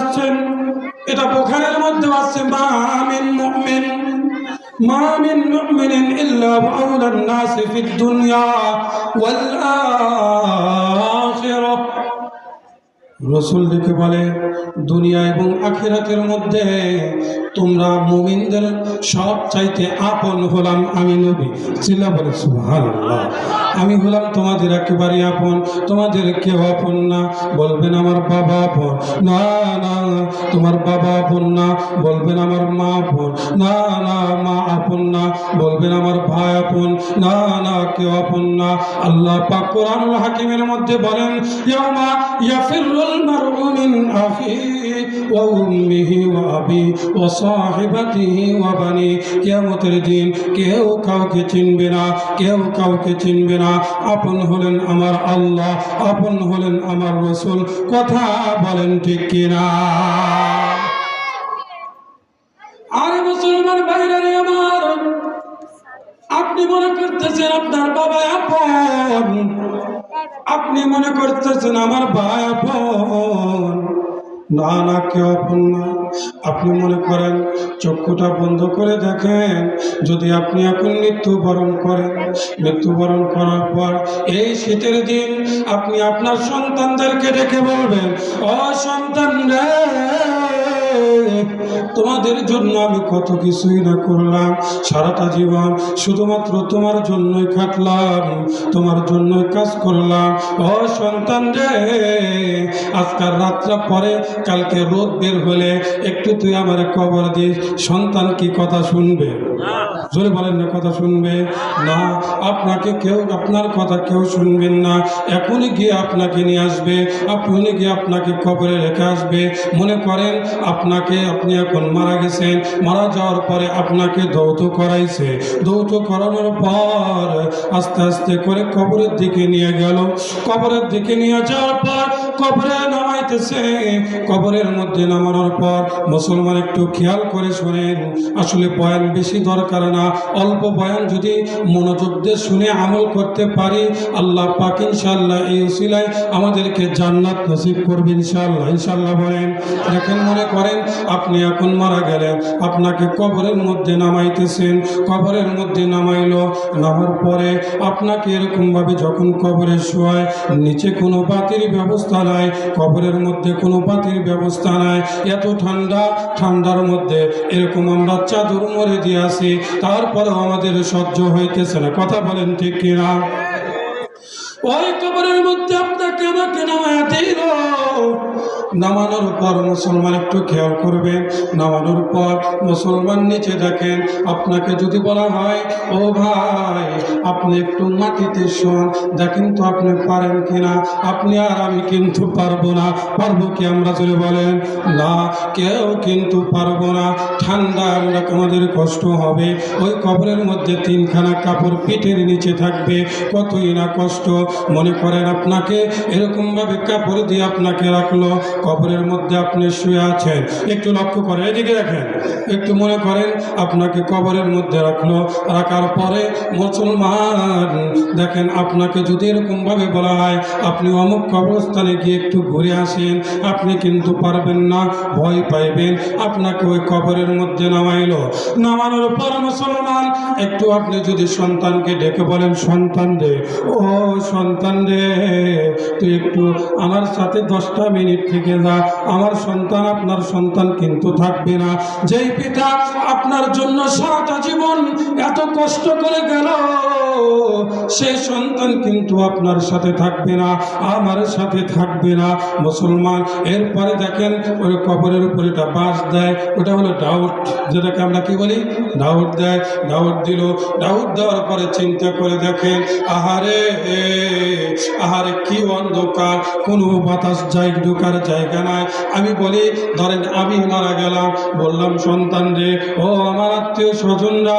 আসছেন। এটা বোখারের মধ্যে আসছে মামিন মুমিন মামিন মুমিনিন ইল্লা আউলান নাস ফিদ দুনিয়া ওয়াল আখিরাহ রসুল দেখে বলে, দুনিয়া এবং আখিরাতের মধ্যে তোমরা মুমিনদের সব চাইতে আপন হলাম আমি নবী। চিল্লা বলে, সুবহানাল্লাহ। আমি হলাম তোমাদের একেবারে আপন, তোমাদের কেউ আপন না। বলবেন আমার বাবা আপন। না না, তোমার বাবা আপন না। বলবেন আমার মা আপন। না না, মা আপন না। বলবেন আমার ভাই আপন। না না, কেউ আপন না। আল্লাহ পাক হাকিমের মধ্যে বলেন, ইয়াউমা ইয়াফিরুল মারউ মিন আখিহি ওয়া উম্মিহি ওয়া আবি ওয়া সাহিবাতিহি ওয়া বানি। কিয়ামতের দিন কেউ কাউকে চিনবে না, কেউ কাউকে চিনবে না। আপন হলেন আমার আল্লাহ, আপন হলেন আমার রসুল। কথা বলেন ঠিক কিনা? আর মুসলমান বাইরে আমার, আপনি মনে করতেছেন আপনার বাবা আপন? আপনি মনে করতেছেন আমার ভাই আপন? না না, কেউ আপন না। আপনি মনে করেন, চক্ষুটা বন্ধ করে দেখেন, যদি আপনি এখন মৃত্যুবরণ করেন। মৃত্যুবরণ করার পর এই শীতের দিন আপনি আপনার সন্তানদেরকে ডেকে বলবেন অসন্তান রে তোমাদের জন্য আমি কত কিছুই না করলাম। সারাটা জীবন শুধুমাত্র তোমার জন্যই খাটলাম, তোমার জন্যই কাজ করলাম। ও সন্তান রে, আজকাল রাত্রা পরে, কালকে রোদ বের হলে একটু তুই আমার কবর দিস। সন্তান কি কথা শুনবে? জোরে বলেন না, কথা শুনবে না। আপনাকে কেউ, আপনার কথা কেউ শুনবেন না। এখনই গিয়ে আপনাকে নিয়ে আসবে আপনি গিয়ে আপনাকে কবরে রেখে আসবে। মনে করেন, আপনাকে আপনি এখন মারা গেছেন। মারা যাওয়ার পরে আপনাকে দৌত করাইছে। দৌত করানোর পর আস্তে আস্তে করে কবরের দিকে নিয়ে গেল। কবরের দিকে নিয়ে যাওয়ার পর কবরে নামাইতেছে। কবরের মধ্যে নামানোর পর মুসলমান একটু খেয়াল করে শোনেন। আসলে বয়ান বেশি দরকার না। অল্প বয়ান যদি মনোযোগ দিয়ে শুনে আমল করতে পারি, আল্লাহ পাক ইনশাল্লাহ এই উসিলায় আমাদেরকে জান্নাত নসিব করবে ইনশাল্লাহ ইনশাল্লাহ বলেন, দেখেন মনে করেন, আপনি এখন মারা গেলেন, আপনাকে কবরের মধ্যে নামাইতেছেন। কবরের মধ্যে নামাইল, নামার পরে আপনাকে এরকমভাবে যখন কবরে শোয়ায়, নিচে কোনো বাতির ব্যবস্থা নাই, কবরের মধ্যে কোনো পাতির ব্যবস্থা নাই। এত ঠান্ডা, ঠান্ডার মধ্যে এরকম আমরা চাদর মরে দিয়ে আসি, তারপরেও আমাদের সহ্য হইতেছে না। কথা বলেন ঠিক কিনা? ওই কবরের মধ্যে আপনাকে আমাকে নামায় দিল। নামানোর পর মুসলমান একটু খেয়াল করবেন নামানোর পর মুসলমান নিচে দেখেন, আপনাকে যদি বলা হয়, ও ভাই, আপনি একটু মাটিতে শোন, দেখেন তো আপনি পারেন কিনা, আপনি আর আমি কিন্তু পারব না। পারব কি আমরা যদি বলেন, না, কেউ কিন্তু পারব না, ঠান্ডা আমরা আমাদের কষ্ট হবে। ওই কবরের মধ্যে তিনখানা কাপড় পিঠের নিচে থাকবে, কতই না কষ্ট। মনে করেন আপনাকে এরকমভাবে কাপড় দিয়ে আপনাকে রাখল কবরের মধ্যে আপনি শুয়ে আছেন। একটু লক্ষ্য করেন এদিকে দেখেন। একটু মনে করেন, আপনাকে কবরের মধ্যে রাখল। রাখার পরে মুসলমান, দেখেন, আপনাকে যদি এরকমভাবে বলা হয়, আপনি অমুক কবরস্থানে গিয়ে একটু ঘুরে আসেন, আপনি কিন্তু পারবেন না, ভয় পাইবেন। আপনাকে ওই কবরের মধ্যে নামাইল। নামানোর পর মুসলমান একটু আপনি যদি সন্তানকে ডেকে বলেন, সন্তান রে, ও সন্তান রে, তুই একটু আমার সাথে দশটা মিনিট থেকে যা। আমার সন্তান, আপনার সন্তান কিন্তু থাকবে না। যেই পিতা আপনার জন্য সারাটা জীবন এত কষ্ট করে গেল সেই সন্তান কিন্তু আপনার সাথে থাকবে না, আমার সাথে থাকবে না। মুসলমান, এরপরে দেখেন, ওই কবরের উপরে একটা বাঁশ দেয়, ওটা হলো ডাউট, যেটাকে আমরা কি বলি? ডাউট দেয়। ডাউট দিল। ডাউট দেওয়ার পরে চিন্তা করে দেখেন আহারে আহারে কি অন্ধকার, কোনো বাতাস যাই ঢোকার জায়গা নাই। আমি বলি, ধরেন আমি মারা গেলাম। বললাম, সন্তান রে, ও আমার আত্মীয় স্বজনরা,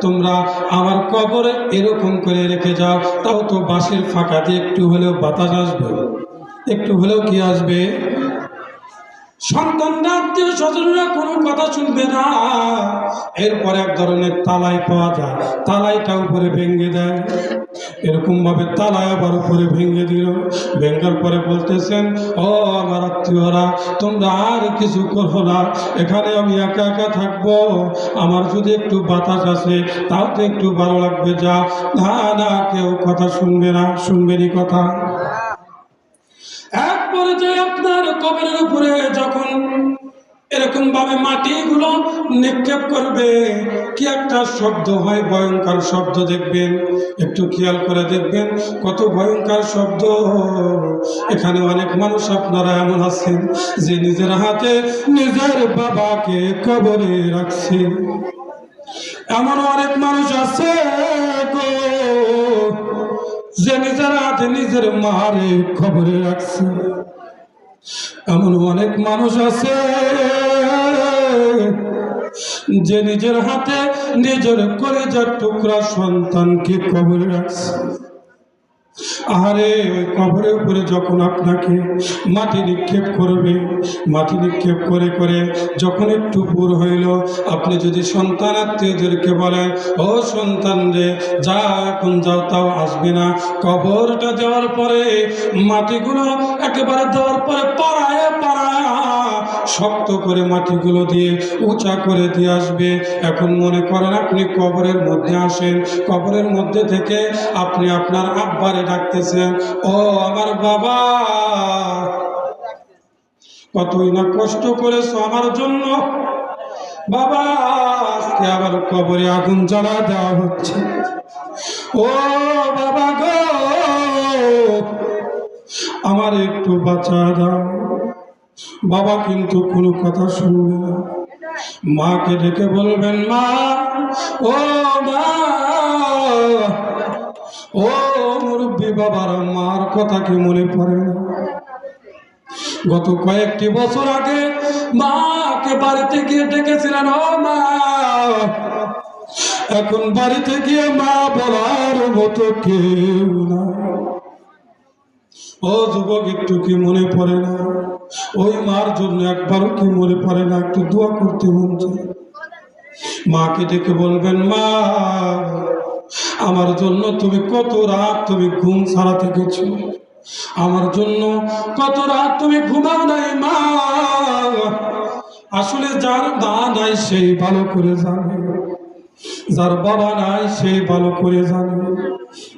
তোমরা আমার কবরে এরকম করে রেখে যাও। তাও তো বাঁশের ফাঁকা দিয়ে একটু হলেও বাতাস আসবে। একটু হলেও কি আসবে? কথা শুনবে না। এরপরে এক ধরনের তালাই পাওয়া যায়। তালাইটা উপরে ভেঙে দেয়। এরকম ভাবে তালায় আবার উপরে ভেঙে পরে বলতেছেন আমার তোমরা আর কিছু করো না। এখানে আমি একা একা থাকব। আমার যদি একটু বাতাস আসে, তাও তো একটু ভালো লাগবে, যা। না না, কেউ কথা শুনবে না শুনবেনি কথা। এক পর্যায়ে কবরের উপরে যখন এরকম ভাবে মাটিগুলো নিক্ষেপ করবে, কি একটা শব্দ হয়, ভয়ঙ্কর শব্দ দেখবেন। একটু খেয়াল করে দেখবেন, কত ভয়ঙ্কর শব্দ। এখানে অনেক মানুষ আপনারা এমন আছেন যে নিজের হাতে নিজের বাবাকে কবরে রাখছে। এমন অনেক মানুষ আছে যে নিজের হাতে নিজের মারে খবরে রাখছে। এমন অনেক মানুষ আছে যে নিজের হাতে নিজের করে যার টুকরা সন্তানকে কবরে রাখছে। আরে ওই কবরের উপরে যখন আপনাকে মাটি নিক্ষেপ করবে, মাটি নিক্ষেপ করে করে যখন একটু পুর হইল, আপনি যদি সন্তান আত্মীয়দেরকে বলেন, ও সন্তান রে, যা এখন যাও, তাও আসবে না। কবরটা দেওয়ার পরে, মাটিগুলো একেবারে দেওয়ার পরে পাড়ায় পাড়ায় শক্ত করে মাটিগুলো দিয়ে উঁচা করে দিয়ে আসবে। এখন মনে করেন আপনি কবরের মধ্যে আসেন। কবরের মধ্যে থেকে আপনি আপনার আব্বারে ডাকতেছেন, ও আমার বাবা! কতই না কষ্ট করেছ আমার জন্য। বাবা, আজকে আবার কবরে আগুন জ্বালা দেওয়া হচ্ছে। ও বাবা গো, আমার একটু বাঁচা দাও। বাবা কিন্তু কোনো কথা শুনবে না। মাকে ডেকে বলবেন, মা, ও মা, ও মুরব্বী বাবার, মার কথা কি মনে পড়ে না? গত কয়েকটি বছর আগে মাকে বাড়িতে গিয়ে ডেকেছিলেন, ও মা, এখন বাড়িতে গিয়ে মা বলার মতো কেউ না ও যুবক, একটু কি মনে পড়ে না? ওই মার জন্য একবারও কি মনে পড়ে না, একটু দোয়া করতে মন চায়। মাকে ডেকে বলবেন, মা, আমার জন্য তুমি কত রাত তুমি ঘুম ছাড়াতে গেছো? আমার জন্য কত রাত তুমি ঘুমাও নাই, মা? আসলে যার মা নাই, সেই ভালো করে জানে। যার বাবা নাই সেই ভালো করে জানে।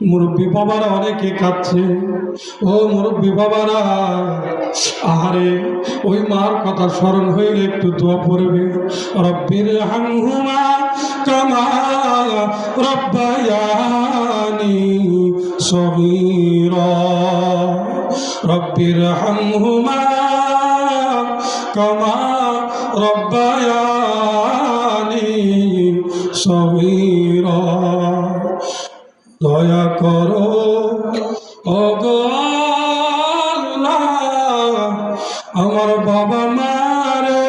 মুরব্বী বাবারা অনেকে কাঁদছে। ও মুরব্বী বাবারা, আহারে, ওই মার কথা স্মরণ হইলে একটু দোয়া পড়বে। রব্বির হামহুমা কামা রব্বায়ানি সগীরা। রব্বির হামহুমা কামা রব্বায়ানি সগীরা দয়া করো আল্লাহ, আমার বাবা মারে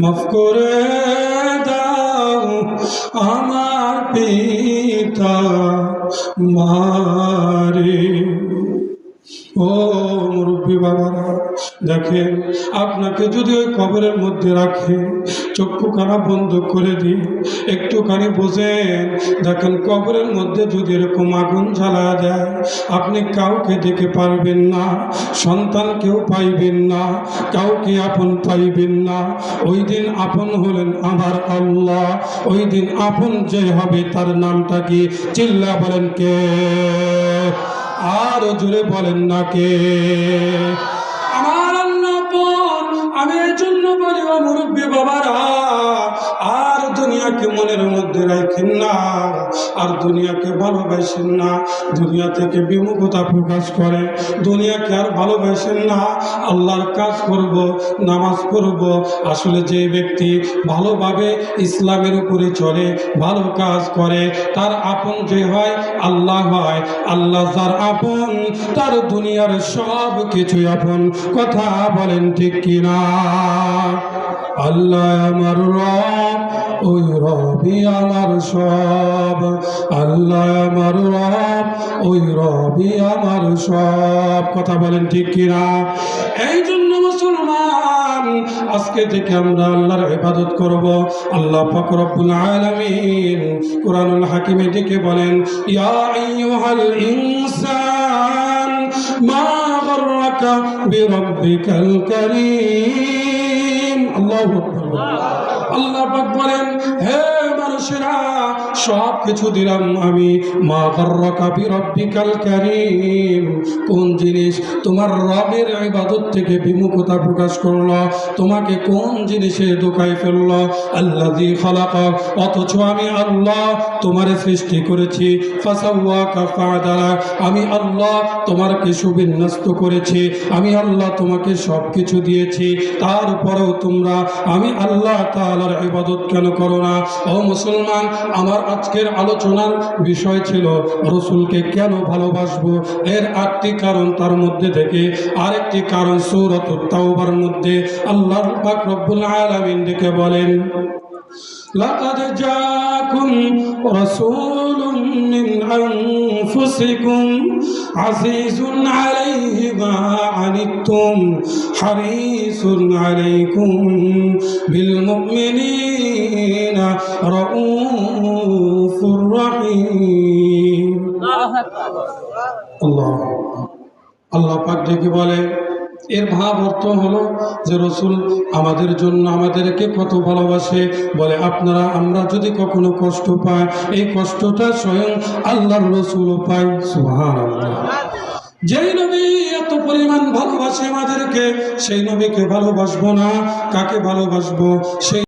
মাফ করে দাও আমার পিতা মারে। ও মুরব্বী বাবারা দেখেন আপনাকে যদি ওই কবরের মধ্যে রাখে চক্ষু কানা বন্ধ করে দিই। একটুখানি বোঝেন, দেখেন কবরের মধ্যে যদি এরকম আগুন জ্বালা যায় আপনি কাউকে দেখে পারবেন না, সন্তান কেউ পাইবেন না, কাউকে আপন পাইবেন না। ওই দিন আপন হলেন আমার আল্লাহ, ওই দিন আপন যে হবে তার নামটা কি? চিল্লা বলেন কে? আর জুড়ে বলেন না কে। আমি এই জন্য বলি ও মুরব্বী বাবারা দুনিয়াকে মনের মধ্যে রাখেন না, আর দুনিয়াকে ভালোবাসেন না। দুনিয়া থেকে বিমুখতা প্রকাশ করে, দুনিয়াকে আর ভালোবাসেন না। আল্লাহর কাজ করব, নামাজ পড়ব। আসলে যে ব্যক্তি ভালোভাবে ইসলামের উপরে চলে, ভালো কাজ করে, তার আপন যে হয়, আল্লাহ হয়। আল্লাহ যার আপন, তার দুনিয়ার সব কিছু আপন। কথা বলেন ঠিক কিনা? আল্লাহ আমার রব, ওই রবি আমার সব। আল্লাহ আমার রব, ওই রবি আমার সব। কথা বলেন ঠিক কিনা? এই জন্য মুসলমান, আজকে থেকে আমরা আল্লাহর ইবাদত করব। আল্লাহ পাক রব্বুল আলামিন কোরআনুল হাকিমে ডেকে বলেন, ইয়া আইয়ুহাল ইনসান, মা গাররাকা বিরাব্বিকাল কারীম। আল্লাহু আল্লাহ বলেন হে মানুষেরা, সব কিছু দিলাম আমি। মা গর্রকা বিরব্বিকাল কারীম। কোন জিনিস তোমার রবের ইবাদত থেকে বিমুখতা প্রকাশ করল? তোমাকে কোন জিনিসে দোকায় ফেলল? আল্লাযী খালাকা। অথচ আমি আল্লাহ তোমার সৃষ্টি করেছি। আমি আল্লাহ তোমাকে সুবিন্যস্ত করেছি। আমি আল্লাহ তোমাকে সব কিছু দিয়েছি তারপরেও তোমরা, আমি আল্লাহ তাআলার ইবাদত কেন করো না? ও মুসলমান আমার আজকের আলোচনার বিষয় ছিল রসুলকে কেন ভালোবাসবো এর আটটি কারণ তার মধ্যে থেকে আরেকটি কারণ সূরাত তাওবার মধ্যে আল্লাহ পাক রব্বুল আলামিন ডেকে বলেন لقد جاءكم رسول من أنفسكم عزيز عليه ما عنتم حريص عليكم بالمؤمنين رؤوف رحيم আল্লাহ আল্লাহ পাক ডেকে বলে এর ভাব অর্থ হলো যে রসুল আমাদের জন্য আমাদেরকে কত ভালোবাসে বলে আপনারা আমরা যদি কখনো কষ্ট পাই এই কষ্টটা স্বয়ং আল্লাহর রসুলও পাই সুহান যেই নবী এত পরিমাণ ভালোবাসে আমাদেরকে সেই নবীকে ভালোবাসবো না। কাকে ভালোবাসবো? সেই